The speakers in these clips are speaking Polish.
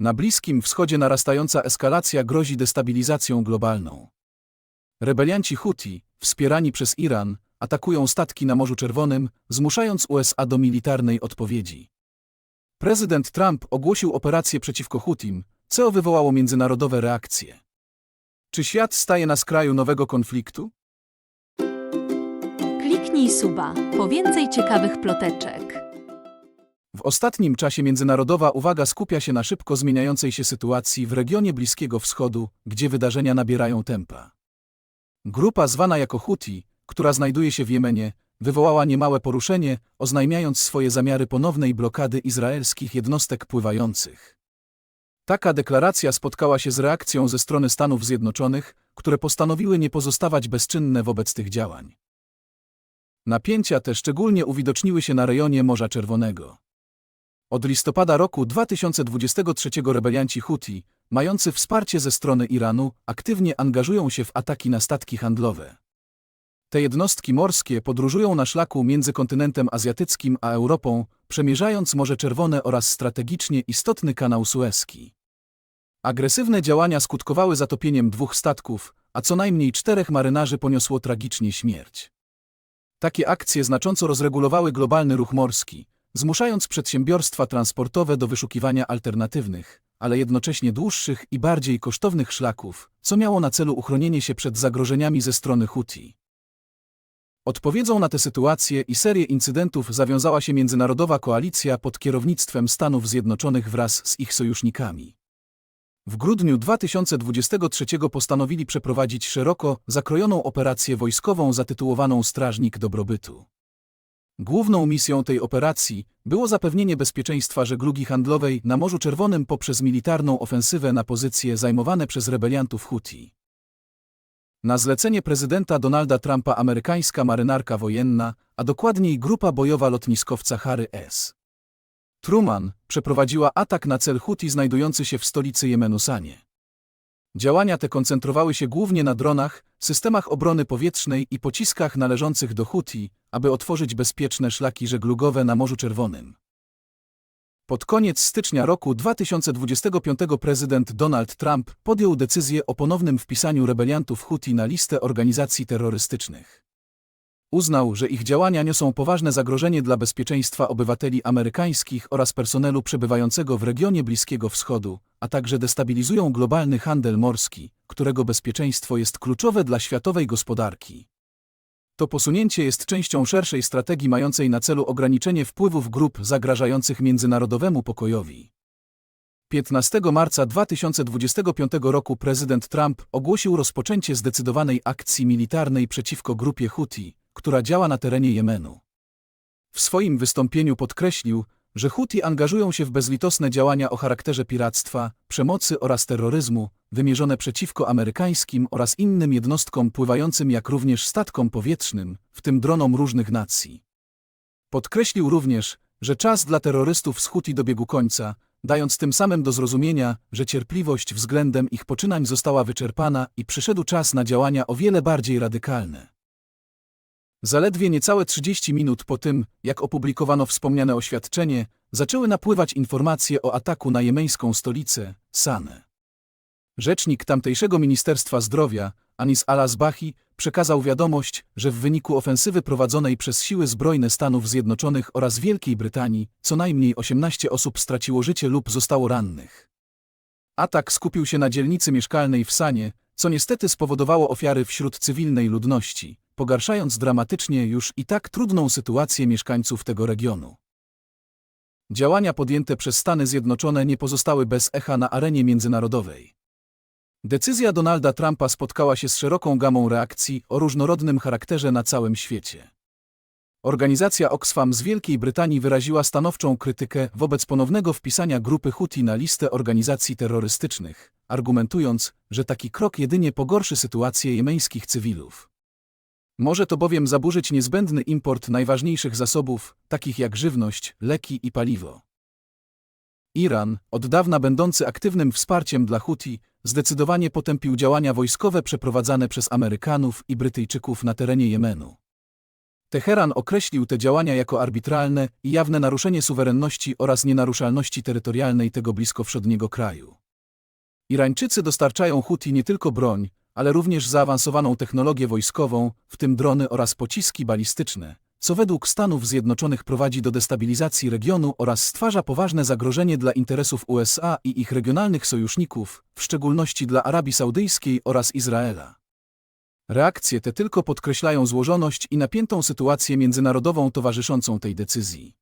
Na Bliskim Wschodzie narastająca eskalacja grozi destabilizacją globalną. Rebelianci Huti, wspierani przez Iran, atakują statki na Morzu Czerwonym, zmuszając USA do militarnej odpowiedzi. Prezydent Trump ogłosił operację przeciwko Hutim, co wywołało międzynarodowe reakcje. Czy świat staje na skraju nowego konfliktu? Kliknij suba po więcej ciekawych ploteczek. Ostatnim czasie międzynarodowa uwaga skupia się na szybko zmieniającej się sytuacji w regionie Bliskiego Wschodu, gdzie wydarzenia nabierają tempa. Grupa zwana jako Huti, która znajduje się w Jemenie, wywołała niemałe poruszenie, oznajmiając swoje zamiary ponownej blokady izraelskich jednostek pływających. Taka deklaracja spotkała się z reakcją ze strony Stanów Zjednoczonych, które postanowiły nie pozostawać bezczynne wobec tych działań. Napięcia te szczególnie uwidoczniły się na rejonie Morza Czerwonego. Od listopada roku 2023 rebelianci Huti, mający wsparcie ze strony Iranu, aktywnie angażują się w ataki na statki handlowe. Te jednostki morskie podróżują na szlaku między kontynentem azjatyckim a Europą, przemierzając Morze Czerwone oraz strategicznie istotny kanał Suezki. Agresywne działania skutkowały zatopieniem dwóch statków, a co najmniej czterech marynarzy poniosło tragicznie śmierć. Takie akcje znacząco rozregulowały globalny ruch morski, zmuszając przedsiębiorstwa transportowe do wyszukiwania alternatywnych, ale jednocześnie dłuższych i bardziej kosztownych szlaków, co miało na celu uchronienie się przed zagrożeniami ze strony Huti. Odpowiedzią na tę sytuację i serię incydentów zawiązała się międzynarodowa koalicja pod kierownictwem Stanów Zjednoczonych wraz z ich sojusznikami. W grudniu 2023 postanowili przeprowadzić szeroko zakrojoną operację wojskową zatytułowaną Strażnik Dobrobytu. Główną misją tej operacji było zapewnienie bezpieczeństwa żeglugi handlowej na Morzu Czerwonym poprzez militarną ofensywę na pozycje zajmowane przez rebeliantów Huti. Na zlecenie prezydenta Donalda Trumpa amerykańska marynarka wojenna, a dokładniej grupa bojowa lotniskowca Harry S. Truman przeprowadziła atak na cel Huti znajdujący się w stolicy Jemenu Sanie. Działania te koncentrowały się głównie na dronach, systemach obrony powietrznej i pociskach należących do Huti, aby otworzyć bezpieczne szlaki żeglugowe na Morzu Czerwonym. Pod koniec stycznia roku 2025 prezydent Donald Trump podjął decyzję o ponownym wpisaniu rebeliantów Huti na listę organizacji terrorystycznych. Uznał, że ich działania niosą poważne zagrożenie dla bezpieczeństwa obywateli amerykańskich oraz personelu przebywającego w regionie Bliskiego Wschodu, a także destabilizują globalny handel morski, którego bezpieczeństwo jest kluczowe dla światowej gospodarki. To posunięcie jest częścią szerszej strategii mającej na celu ograniczenie wpływów grup zagrażających międzynarodowemu pokojowi. 15 marca 2025 roku prezydent Trump ogłosił rozpoczęcie zdecydowanej akcji militarnej przeciwko grupie Huti, która działa na terenie Jemenu. W swoim wystąpieniu podkreślił, że Huti angażują się w bezlitosne działania o charakterze piractwa, przemocy oraz terroryzmu, wymierzone przeciwko amerykańskim oraz innym jednostkom pływającym jak również statkom powietrznym, w tym dronom różnych nacji. Podkreślił również, że czas dla terrorystów z Huti dobiegł końca, dając tym samym do zrozumienia, że cierpliwość względem ich poczynań została wyczerpana i przyszedł czas na działania o wiele bardziej radykalne. Zaledwie niecałe 30 minut po tym, jak opublikowano wspomniane oświadczenie, zaczęły napływać informacje o ataku na jemeńską stolicę, Sanę. Rzecznik tamtejszego Ministerstwa Zdrowia, Anis al-Azbahi, przekazał wiadomość, że w wyniku ofensywy prowadzonej przez siły zbrojne Stanów Zjednoczonych oraz Wielkiej Brytanii co najmniej 18 osób straciło życie lub zostało rannych. Atak skupił się na dzielnicy mieszkalnej w Sanie, co niestety spowodowało ofiary wśród cywilnej ludności, pogarszając dramatycznie już i tak trudną sytuację mieszkańców tego regionu. Działania podjęte przez Stany Zjednoczone nie pozostały bez echa na arenie międzynarodowej. Decyzja Donalda Trumpa spotkała się z szeroką gamą reakcji o różnorodnym charakterze na całym świecie. Organizacja Oxfam z Wielkiej Brytanii wyraziła stanowczą krytykę wobec ponownego wpisania grupy Huti na listę organizacji terrorystycznych, argumentując, że taki krok jedynie pogorszy sytuację jemeńskich cywilów. Może to bowiem zaburzyć niezbędny import najważniejszych zasobów, takich jak żywność, leki i paliwo. Iran, od dawna będący aktywnym wsparciem dla Huti, zdecydowanie potępił działania wojskowe przeprowadzane przez Amerykanów i Brytyjczyków na terenie Jemenu. Teheran określił te działania jako arbitralne i jawne naruszenie suwerenności oraz nienaruszalności terytorialnej tego bliskowschodniego kraju. Irańczycy dostarczają Huti nie tylko broń, ale również zaawansowaną technologię wojskową, w tym drony oraz pociski balistyczne, co według Stanów Zjednoczonych prowadzi do destabilizacji regionu oraz stwarza poważne zagrożenie dla interesów USA i ich regionalnych sojuszników, w szczególności dla Arabii Saudyjskiej oraz Izraela. Reakcje te tylko podkreślają złożoność i napiętą sytuację międzynarodową towarzyszącą tej decyzji.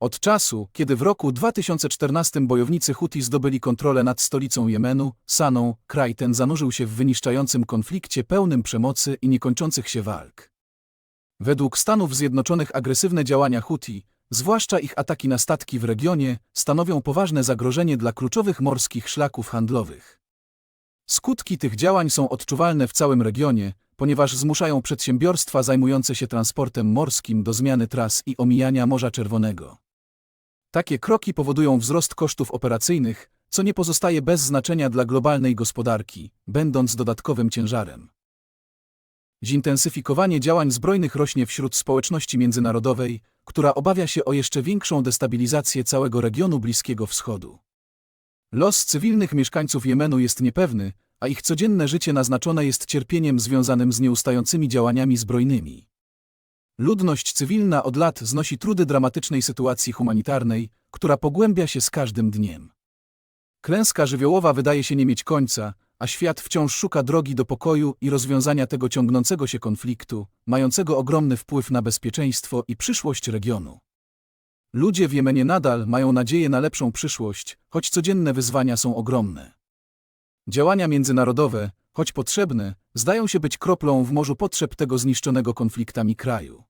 Od czasu, kiedy w roku 2014 bojownicy Huti zdobyli kontrolę nad stolicą Jemenu, Saną, kraj ten zanurzył się w wyniszczającym konflikcie pełnym przemocy i niekończących się walk. Według Stanów Zjednoczonych agresywne działania Huti, zwłaszcza ich ataki na statki w regionie, stanowią poważne zagrożenie dla kluczowych morskich szlaków handlowych. Skutki tych działań są odczuwalne w całym regionie, ponieważ zmuszają przedsiębiorstwa zajmujące się transportem morskim do zmiany tras i omijania Morza Czerwonego. Takie kroki powodują wzrost kosztów operacyjnych, co nie pozostaje bez znaczenia dla globalnej gospodarki, będąc dodatkowym ciężarem. Zintensyfikowanie działań zbrojnych rośnie wśród społeczności międzynarodowej, która obawia się o jeszcze większą destabilizację całego regionu Bliskiego Wschodu. Los cywilnych mieszkańców Jemenu jest niepewny, a ich codzienne życie naznaczone jest cierpieniem związanym z nieustającymi działaniami zbrojnymi. Ludność cywilna od lat znosi trudy dramatycznej sytuacji humanitarnej, która pogłębia się z każdym dniem. Klęska żywiołowa wydaje się nie mieć końca, a świat wciąż szuka drogi do pokoju i rozwiązania tego ciągnącego się konfliktu, mającego ogromny wpływ na bezpieczeństwo i przyszłość regionu. Ludzie w Jemenie nadal mają nadzieję na lepszą przyszłość, choć codzienne wyzwania są ogromne. Działania międzynarodowe, choć potrzebne, zdają się być kroplą w morzu potrzeb tego zniszczonego konfliktami kraju.